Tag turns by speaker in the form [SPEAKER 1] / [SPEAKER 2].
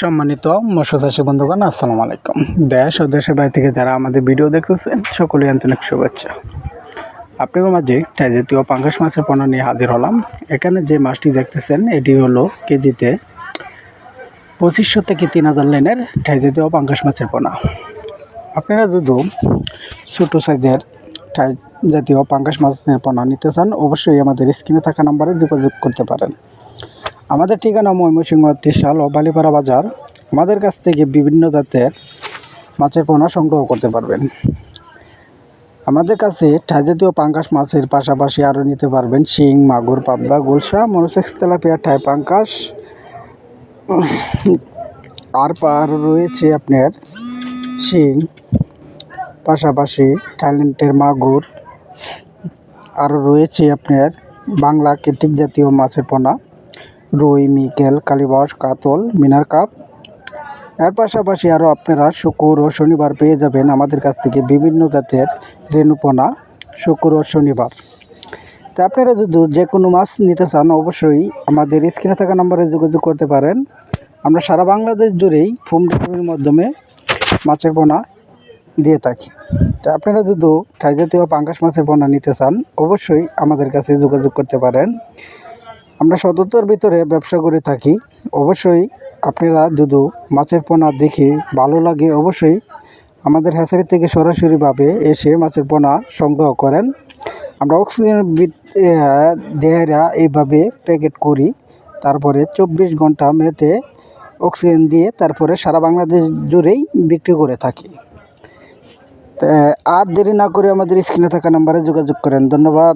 [SPEAKER 1] সম্মানিত মৎস্যচাষী বন্ধুগণ, আসসালামু আলাইকুম। দেশ ও দেশের বাইরে থেকে যারা আমাদের ভিডিও দেখতেছেন সকলেই আন্তরিক শুভেচ্ছা। আপনাদের মাঝে টাই জাতীয় মাছের পণ্য নিয়ে হাজির হলাম। এখানে যে মাছটি দেখতেছেন, এটি হলো কেজিতে পঁচিশশো থেকে তিন হাজার লাইনের টাই জাতীয় মাছের পোনা আপনারা যদি ছোটো সাইজের টাই জাতীয় পাঙ্গাস মাছের পোনা নিতে চান, অবশ্যই আমাদের স্ক্রিনে থাকা নাম্বারে যোগাযোগ করতে পারেন। আমাদের ঠিকানা ময়মনসিংহ ত্রিশাল ও বালিপাড়া বাজার। আমাদের কাছ থেকে বিভিন্ন জাতের মাছের পোনা সংগ্রহ করতে পারবেন। আমাদের কাছে জাতীয় পাঙ্কাশ মাছের পাশাপাশি আরও নিতে পারবেন শিং, মাগুর, পাবদা, গুলশা, মনোসেক্স, তেলাপিয়া, ঠাই পাঙ্কাশ আর পার রয়েছে আপনার শিং, পাশাপাশি থাইল্যান্ডের মাগুর। আরও রয়েছে আপনার বাংলা কেটিক জাতীয় মাছের পোনা। রুই, মিকেল, কালিবাস, কাতল, মিনার কাপ। এর পাশাপাশি আরও আপনারা শুক্র ও শনিবার পেয়ে যাবেন আমাদের কাছ থেকে বিভিন্ন জাতের রেণুপোনা শুক্র ও শনিবার। তা আপনারা যদি যে কোনো মাছ নিতে চান, অবশ্যই আমাদের স্ক্রিনে থাকা নম্বরে যোগাযোগ করতে পারেন। আমরা সারা বাংলাদেশ জুড়েই হোম ডেলিভারির মাধ্যমে মাছের পোনা দিয়ে থাকি। তা আপনারা যদি ঠাই জাতীয় পাঙ্গাস মাছের পোনা নিতে চান, অবশ্যই আমাদের কাছে যোগাযোগ করতে পারেন। আমরা সততার ভিতরে ব্যবসা করে থাকি। অবশ্যই আপনারা যদি মাছের পোনা দেখে ভালো লাগে, অবশ্যই আমাদের হ্যাচারি থেকে সরাসরিভাবে এসে মাছের পোনা সংগ্রহ করেন। আমরা অক্সিজেন দেহেরা এইভাবে প্যাকেট করি, তারপরে চব্বিশ ঘণ্টা মেতে অক্সিজেন দিয়ে তারপরে সারা বাংলাদেশ জুড়েই বিক্রি করে থাকি। আর দেরি না করে আমাদের স্ক্রিনে থাকা নাম্বারে যোগাযোগ করেন। ধন্যবাদ।